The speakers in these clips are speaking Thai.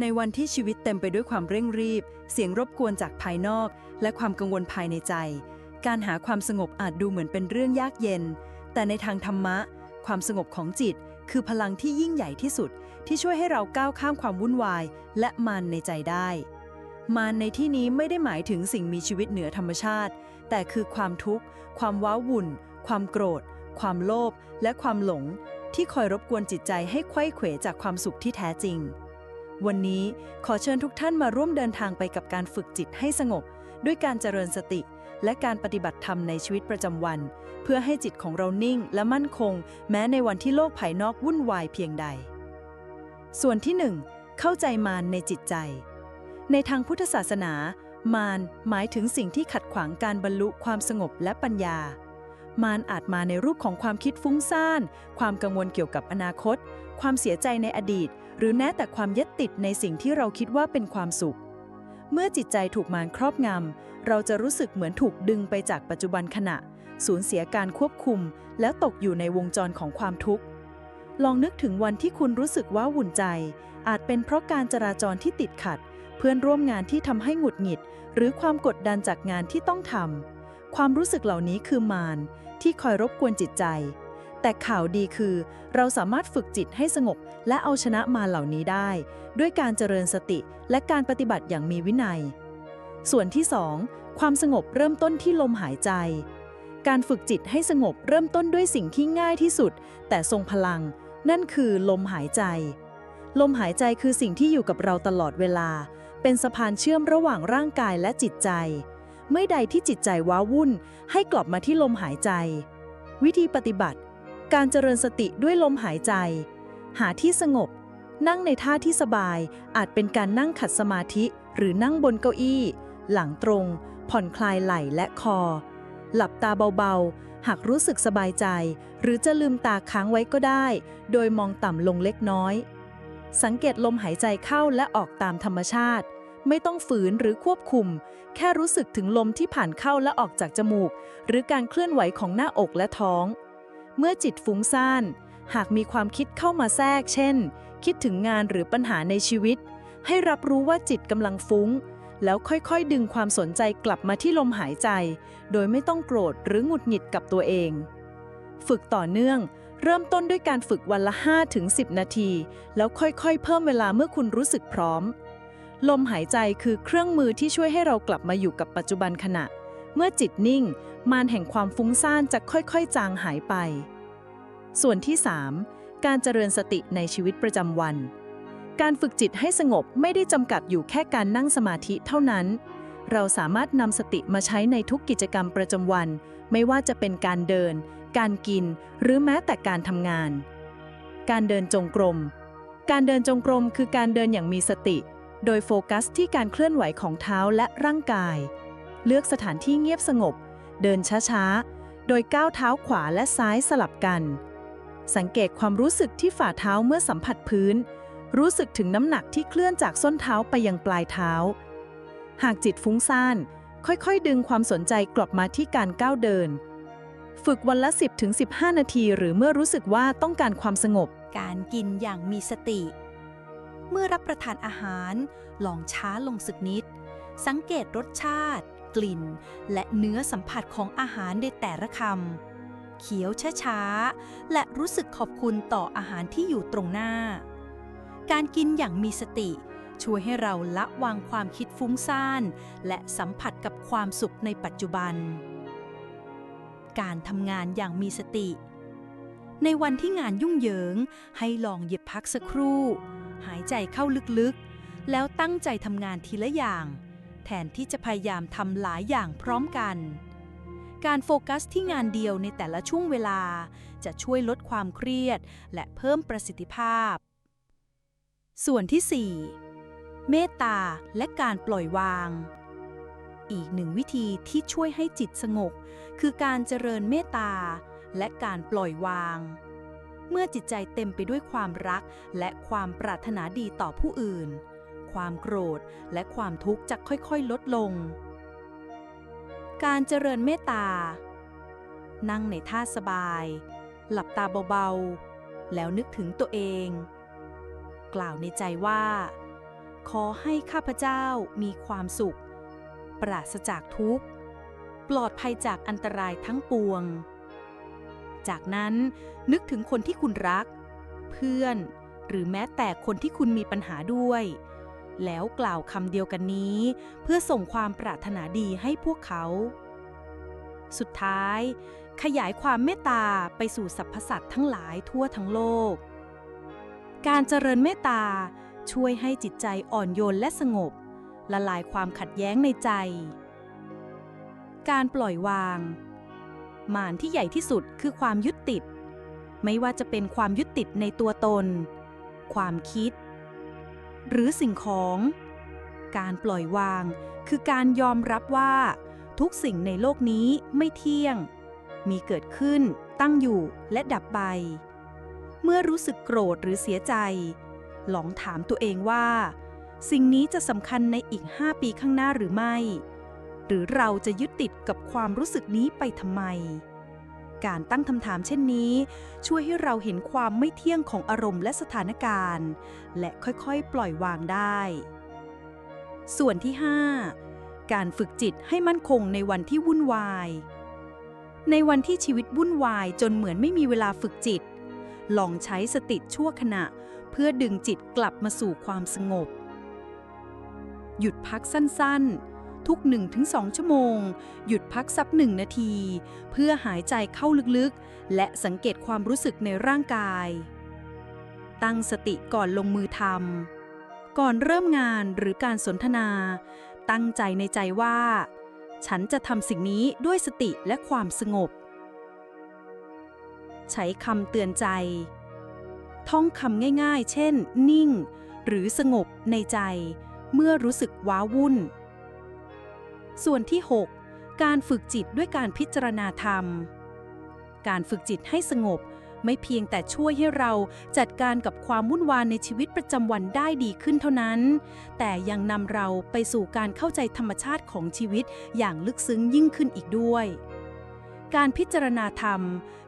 ในวันที่ชีวิตเต็มไปด้วยความเร่งรีบ เสียงรบกวนจากภายนอก และความกังวลภายในใจ การหาความสงบอาจดูเหมือนเป็นเรื่องยากเย็น แต่ในทางธรรมะ ความสงบของจิต คือพลังที่ยิ่งใหญ่ที่สุด ที่ช่วยให้เราก้าวข้ามความวุ่นวาย และมารในใจได้ มารในที่นี้ไม่ได้หมายถึงสิ่งมีชีวิตเหนือธรรมชาติ แต่คือความทุกข์ ความว้าวุ่น ความโกรธ ความโลภและความหลง ที่คอยรบกวนจิตใจให้ไขว้เขวจากความสุขที่แท้จริง วันนี้ขอเชิญทุกท่านมาร่วมเดินทางไปกับการฝึกจิตให้สงบ ด้วยการเจริญสติ และการปฏิบัติธรรมในชีวิตประจำวัน เพื่อให้จิตของเรานิ่งและมั่นคง แม้ในวันที่โลกภายนอกวุ่นวายเพียงใด ส่วนที่ 1 เข้าใจมารในจิตใจ ในทางพุทธศาสนา มารหมายถึงสิ่งที่ขัดขวางการบรรลุความสงบและปัญญามารอาจมาในรูปของความคิดฟุ้งซ่าน ความกังวลเกี่ยวกับอนาคต ความเสียใจในอดีต หรือแม้แต่ความยึดติดในสิ่งที่เราคิดว่าเป็นความสุข เมื่อจิตใจถูกมารครอบงำ เราจะรู้สึกเหมือนถูกดึงไปจากปัจจุบันขณะ สูญเสียการควบคุม แล้วตกอยู่ในวงจรของความทุกข์ ลองนึกถึงวันที่คุณรู้สึกว่าวุ่นใจ อาจเป็นเพราะการจราจรที่ติดขัด เพื่อนร่วมงานที่ทำให้หงุดหงิด หรือความกดดันจากงานที่ต้องทำความรู้สึกเหล่านี้คือมารที่คอยรบกวนจิตใจ แต่ข่าวดีคือ เราสามารถฝึกจิตให้สงบ และเอาชนะมาเหล่านี้ได้ ด้วยการเจริญสติและการปฏิบัติอย่างมีวินัย ส่วนที่ 2 ความสงบเริ่มต้นที่ลมหายใจ การฝึกจิตให้สงบเริ่มต้นด้วยสิ่งที่ง่ายที่สุด แต่ทรงพลัง นั่นคือลมหายใจ ลมหายใจคือสิ่งที่อยู่กับเราตลอดเวลา เป็นสะพานเชื่อมระหว่างร่างกายและจิตใจ เมื่อใดที่จิตใจว้าวุ่น ให้กลับมาที่ลมหายใจวิธีปฏิบัติ การเจริญสติด้วยลมหายใจ หาที่สงบ นั่งในท่าที่สบาย อาจเป็นการนั่งขัดสมาธิ หรือนั่งบนเก้าอี้ หลังตรง ผ่อนคลายไหล่และคอ หลับตาเบาๆ หากรู้สึกสบายใจ หรือจะลืมตาค้างไว้ก็ได้ โดยมองต่ำลงเล็กน้อย สังเกตลมหายใจเข้าและออกตามธรรมชาติไม่ต้องฝืนหรือควบคุม แค่รู้สึกถึงลมที่ผ่านเข้าและออกจากจมูก หรือการเคลื่อนไหวของหน้าอกและท้อง เมื่อจิตฟุ้งซ่าน หากมีความคิดเข้ามาแทรก เช่น คิดถึงงานหรือปัญหาในชีวิต ให้รับรู้ว่าจิตกำลังฟุ้ง แล้วค่อยๆ ดึงความสนใจกลับมาที่ลมหายใจ โดยไม่ต้องโกรธหรือหงุดหงิดกับตัวเอง ฝึกต่อเนื่อง เริ่มต้นด้วยการฝึกวันละ 5-10 นาที แล้วค่อยๆ เพิ่มเวลาเมื่อคุณรู้สึกพร้อม ลมหายใจคือเครื่องมือที่ช่วยให้เรากลับมาอยู่กับปัจจุบันขณะ เมื่อจิตนิ่ง มารแห่งความฟุ้งซ่านจะค่อยๆ จางหายไป ส่วนที่ 3 การเจริญสติในชีวิตประจำวัน การฝึกจิตให้สงบไม่ได้จำกัดอยู่แค่การนั่งสมาธิเท่านั้น เราสามารถนำสติมาใช้ในทุกกิจกรรมประจำวัน ไม่ว่าจะเป็นการเดิน การกิน หรือแม้แต่การทำงาน การเดินจงกรม การเดินจงกรมคือการเดินอย่างมีสติ โดยโฟกัสที่การเคลื่อนไหวของเท้าและร่างกาย เลือกสถานที่เงียบสงบ เดินช้าๆ โดยก้าวเท้าขวาและซ้ายสลับกัน สังเกตความรู้สึกที่ฝ่าเท้าเมื่อสัมผัสพื้น รู้สึกถึงน้ำหนักที่เคลื่อนจากส้นเท้าไปยังปลายเท้า หากจิตฟุ้งซ่าน ค่อยๆ ดึงความสนใจกลับมาที่การก้าวเดิน ฝึกวันละ 10-15 นาที หรือเมื่อรู้สึกว่าต้องการความสงบ การกินอย่างมีสติ เมื่อรับประทานอาหาร ลองช้าลงสักนิด สังเกตรสชาติ กลิ่น และเนื้อสัมผัสของอาหารในแต่ละคำเคี้ยวช้าๆ และรู้สึกขอบคุณต่ออาหารที่อยู่ตรงหน้า การกินอย่างมีสติ ช่วยให้เราละวางความคิดฟุ้งซ่าน และสัมผัสกับความสุขในปัจจุบัน การทำงานอย่างมีสติ ในวันที่งานยุ่งเหยิง ให้ลองหยิบพักสักครู่ หายใจเข้าลึกๆ แล้วตั้งใจทำงานทีละอย่าง แทนที่จะพยายามทำหลายอย่างพร้อมกัน การโฟกัสที่งานเดียวในแต่ละช่วงเวลา จะช่วยลดความเครียด และเพิ่มประสิทธิภาพ ส่วนที่ 4 เมตตาและการปล่อยวาง อีกหนึ่งวิธีที่ช่วยให้จิตสงบ คือการเจริญเมตตาและการปล่อยวาง เมื่อจิตใจเต็มไปด้วยความรักและความปรารถนาดีต่อผู้อื่น ความโกรธ และความทุกข์จะค่อยๆ ลดลง การเจริญเมตตา นั่งในท่าสบาย หลับตาเบาๆ แล้วนึกถึงตัวเอง กล่าวในใจว่า ขอให้ข้าพเจ้ามีความสุข ปราศจากทุกข์ ปลอดภัยจากอันตรายทั้งปวง จากนั้นนึกถึงคนที่คุณรัก เพื่อนหรือแม้แต่คนที่คุณมีปัญหาด้วย แล้วกล่าวคำเดียวกันนี้ เพื่อส่งความปรารถนาดีให้พวกเขา สุดท้าย ขยายความเมตตาไปสู่สรรพสัตว์ทั้งหลายทั่วทั้งโลก การเจริญเมตตาช่วยให้จิตใจอ่อนโยนและสงบ ละลายความขัดแย้งในใจ การปล่อยวางมารที่ใหญ่ที่สุดคือความยึดติด ไม่ว่าจะเป็นความยึดติดในตัวตน ความคิด หรือสิ่งของ การปล่อยวาง คือการยอมรับว่า ทุกสิ่งในโลกนี้ไม่เที่ยง มีเกิดขึ้น ตั้งอยู่และดับไป เมื่อรู้สึกโกรธหรือเสียใจ ลองถามตัวเองว่า สิ่งนี้จะสำคัญในอีก 5 ปีข้างหน้าหรือไม่ หรือเราจะยึดติดกับความรู้สึกนี้ไปทำไม การตั้งคำถามเช่นนี้ ช่วยให้เราเห็นความไม่เที่ยงของอารมณ์และสถานการณ์ และค่อยๆ ปล่อยวางได้ ส่วนที่ 5 การฝึกจิตให้มั่นคงในวันที่วุ่นวาย ในวันที่ชีวิตวุ่นวายจนเหมือนไม่มีเวลาฝึกจิต ลองใช้สติชั่วขณะ เพื่อดึงจิตกลับมาสู่ความสงบ หยุดพักสั้นๆ ทุก 1-2 ชั่วโมง หยุดพักสักหนึ่งนาที เพื่อหายใจเข้าลึกๆ และสังเกตความรู้สึกในร่างกาย ตั้งสติก่อนลงมือทำก่อนเริ่มงานหรือการสนทนา ตั้งใจในใจว่า ฉันจะทำสิ่งนี้ด้วยสติและความสงบ ใช้คำเตือนใจ ท่องคำง่ายๆ เช่น นิ่ง หรือสงบในใจเมื่อรู้สึกว้าวุ่น ส่วนที่ 6 การฝึกจิตด้วยการพิจารณาธรรม การฝึกจิตให้สงบไม่เพียงแต่ช่วยให้เราจัดการกับความวุ่นวายในชีวิตประจำวันได้ดีขึ้นเท่านั้น แต่ยังนำเราไปสู่การเข้าใจธรรมชาติของชีวิตอย่างลึกซึ้งยิ่งขึ้นอีกด้วย การพิจารณาธรรม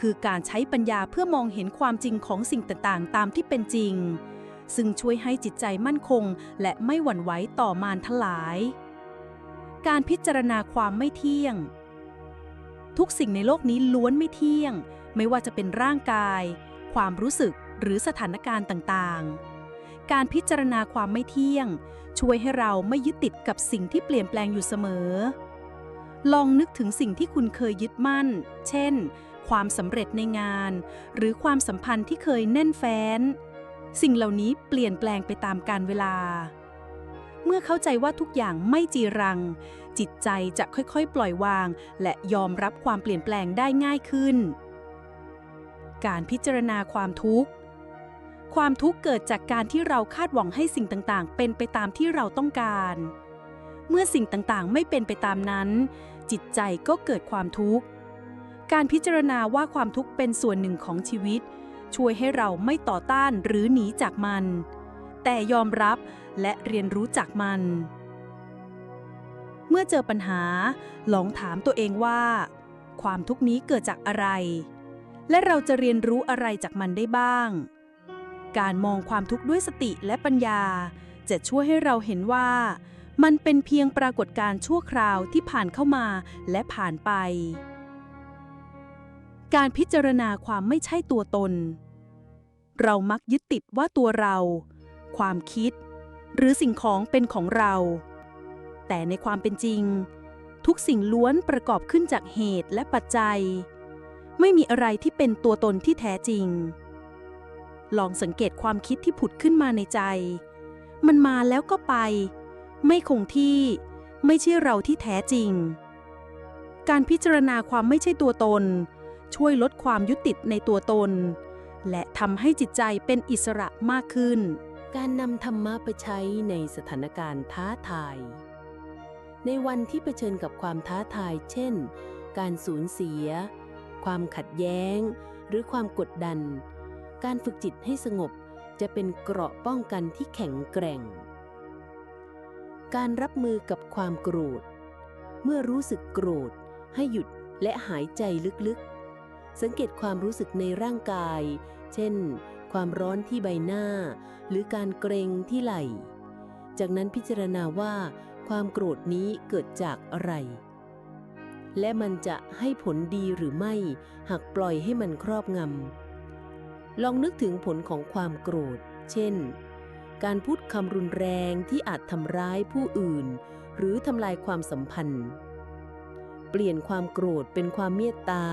คือการใช้ปัญญาเพื่อมองเห็นความจริงของสิ่งต่างๆ ตามที่เป็นจริง ซึ่งช่วยให้จิตใจมั่นคง และไม่หวั่นไหวต่อมารทลาย การพิจารณาความไม่เที่ยง ทุกสิ่งในโลกนี้ล้วนไม่เที่ยง ไม่ว่าจะเป็นร่างกาย ความรู้สึกหรือสถานการณ์ต่างๆ การพิจารณาความไม่เที่ยง ช่วยให้เราไม่ยึดติดกับสิ่งที่เปลี่ยนแปลงอยู่เสมอ ลองนึกถึงสิ่งที่คุณเคยยึดมั่น เช่น ความสำเร็จในงาน หรือความสัมพันธ์ที่เคยแน่นแฟ้น สิ่งเหล่านี้เปลี่ยนแปลงไปตามกาลเวลา เมื่อเข้าใจว่าทุกอย่างไม่จีรัง จิตใจจะค่อยๆ ปล่อยวาง และยอมรับความเปลี่ยนแปลงได้ง่ายขึ้น การพิจารณาความทุกข์ ความทุกข์เกิดจากการที่เราคาดหวังให้สิ่งต่างๆ เป็นไปตามที่เราต้องการ เมื่อสิ่งต่างๆ ไม่เป็นไปตามนั้น จิตใจก็เกิดความทุกข์ การพิจารณาว่าความทุกข์เป็นส่วนหนึ่งของชีวิต ช่วยให้เราไม่ต่อต้านหรือหนีจากมัน แต่ยอมรับ และเรียนรู้จากมัน เมื่อเจอปัญหา ลองถามตัวเองว่า ความทุกนี้เกิดจากอะไร และเราจะเรียนรู้อะไรจากมันได้บ้าง การมองความทุกข์ด้วยสติและปัญญา จะช่วยให้เราเห็นว่า มันเป็นเพียงปรากฏการณ์ชั่วคราวที่ผ่านเข้ามาและผ่านไป การพิจารณาความไม่ใช่ตัวตนเรามักยึดติดว่าตัวเรา ความคิด หรือสิ่งของเป็นของเรา แต่ในความเป็นจริง ทุกสิ่งล้วนประกอบขึ้นจากเหตุและปัจจัย ไม่มีอะไรที่เป็นตัวตนที่แท้จริง ลองสังเกตความคิดที่ผุดขึ้นมาในใจ มันมาแล้วก็ไป ไม่คงที่ไม่ใช่เราที่แท้จริง การพิจารณาความไม่ใช่ตัวตน ช่วยลดความยึดติดในตัวตน และทำให้จิตใจเป็นอิสระมากขึ้น การนำธรรมะไปใช้ในสถานการณ์ท้าทาย ในวันที่เผชิญกับความท้าทาย เช่น การสูญเสีย ความขัดแย้ง หรือความกดดัน การฝึกจิตให้สงบจะเป็นเกราะป้องกันที่แข็งแกร่ง การรับมือกับความโกรธ เมื่อรู้สึกโกรธ ให้หยุดและหายใจลึกๆ สังเกตความรู้สึกในร่างกาย เช่น ความร้อนที่ใบหน้า หรือการเกรงที่ไหล่ จากนั้นพิจารณาว่า ความโกรธนี้เกิดจากอะไร และมันจะให้ผลดีหรือไม่หากปล่อยให้มันครอบงำลองนึกถึงผลของความโกรธ เช่น การพูดคำรุนแรงที่อาจทำร้ายผู้อื่น หรือทำลายความสัมพันธ์ เปลี่ยนความโกรธเป็นความเมตตา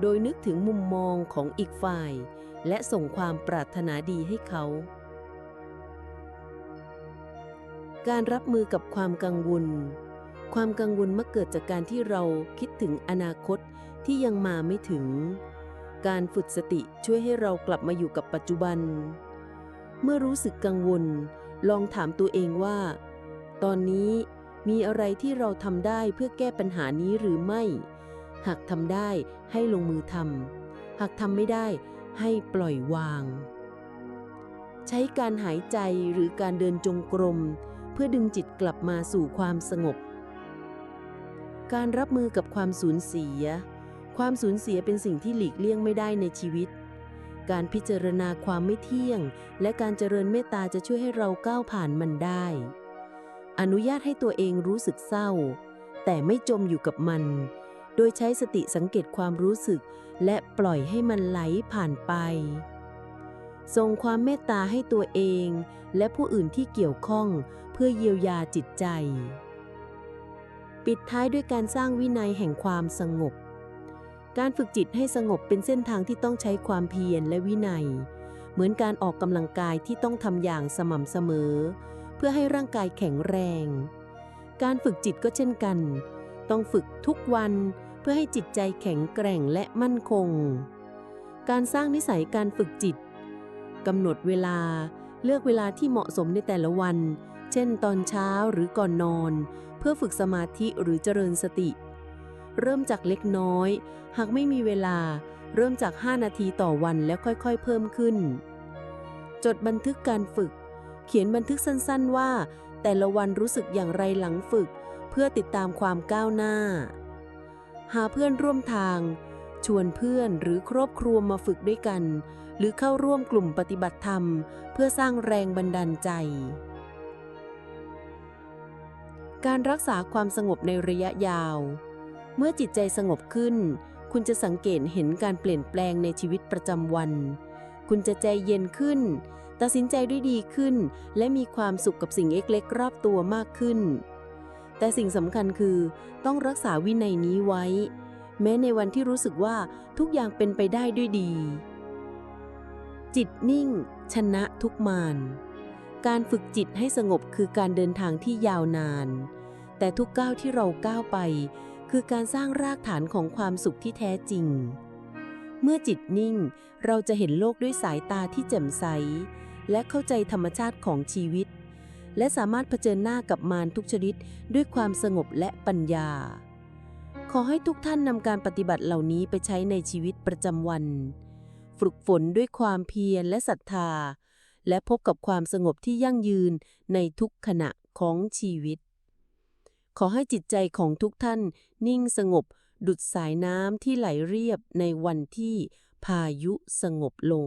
โดยนึกถึงมุมมองของอีกฝ่าย และส่งความปรารถนาดีให้เขา การรับมือกับความกังวล ความกังวลมักเกิดจากการที่เราคิดถึงอนาคตที่ยังมาไม่ถึง การฝึกสติช่วยให้เรากลับมาอยู่กับปัจจุบัน เมื่อรู้สึกกังวล ลองถามตัวเองว่า ตอนนี้มีอะไรที่เราทำได้เพื่อแก้ปัญหานี้หรือไม่ หากทำได้ให้ลงมือทำหากทำไม่ได้ ให้ปล่อยวาง ใช้การหายใจหรือการเดินจงกรม เพื่อดึงจิตกลับมาสู่ความสงบ การรับมือกับความสูญเสีย ความสูญเสียเป็นสิ่งที่หลีกเลี่ยงไม่ได้ในชีวิต การพิจารณาความไม่เที่ยง และการเจริญเมตตาจะช่วยให้เราก้าวผ่านมันได้ อนุญาตให้ตัวเองรู้สึกเศร้า แต่ไม่จมอยู่กับมัน โดยใช้สติสังเกตความรู้สึก และปล่อยให้มันไหลผ่านไปส่งความเมตตาให้ตัวเอง และผู้อื่นที่เกี่ยวข้องเพื่อเยียวยาจิตใจ ปิดท้ายด้วยการสร้างวินัยแห่งความสงบ การฝึกจิตให้สงบเป็นเส้นทางที่ต้องใช้ความเพียรและวินัย เหมือนการออกกำลังกายที่ต้องทำอย่างสม่ำเสมอ เพื่อให้ร่างกายแข็งแรง การฝึกจิตก็เช่นกัน ต้องฝึกทุกวัน พื่อให้จิตใจแข็งแกร่งและมั่นคง การสร้างนิสัยการฝึกจิตกำหนดเวลาเลือกเวลาที่เหมาะสมในแต่ละวัน เช่น ตอนเช้าหรือก่อนนอน เพื่อฝึกสมาธิหรือเจริญสติ เริ่มจากเล็กน้อย หากไม่มีเวลา เริ่มจาก 5 นาทีต่อวันแล้วค่อยๆ เพิ่มขึ้น จดบันทึกการฝึก เขียนบันทึกสั้นๆว่า แต่ละวันรู้สึกอย่างไรหลังฝึก เพื่อติดตามความก้าวหน้า หาเพื่อนร่วมทาง ชวนเพื่อนหรือครอบครัวมาฝึกด้วยกัน หรือเข้าร่วมกลุ่มปฏิบัติธรรม เพื่อสร้างแรงบันดาลใจ การรักษาความสงบในระยะยาว เมื่อจิตใจสงบขึ้น คุณจะสังเกตเห็นการเปลี่ยนแปลงในชีวิตประจำวัน คุณจะใจเย็นขึ้น ตัดสินใจด้วยดีขึ้น และมีความสุขกับสิ่งเล็กๆรอบตัวมากขึ้น แต่สิ่งสำคัญคือต้องรักษาวินัยนี้ไว้ แม้ในวันที่รู้สึกว่าทุกอย่างเป็นไปได้ด้วยดี จิตนิ่ง ชนะทุกมารการฝึกจิตให้สงบคือการเดินทางที่ยาวนาน แต่ทุกก้าวที่เราก้าวไป คือการสร้างรากฐานของความสุขที่แท้จริง เมื่อจิตนิ่ง เราจะเห็นโลกด้วยสายตาที่แจ่มใส และเข้าใจธรรมชาติของชีวิต และสามารถเผชิญหน้ากับมารทุกชนิดด้วยความสงบและปัญญา ขอให้ทุกท่านนำการปฏิบัติเหล่านี้ไปใช้ในชีวิตประจำวัน ฝึกฝนด้วยความเพียรและศรัทธา และพบกับความสงบที่ยั่งยืนในทุกขณะของชีวิต ขอให้จิตใจของทุกท่านนิ่งสงบ ดุดสายน้ำที่ไหลเรียบในวันที่พายุสงบลง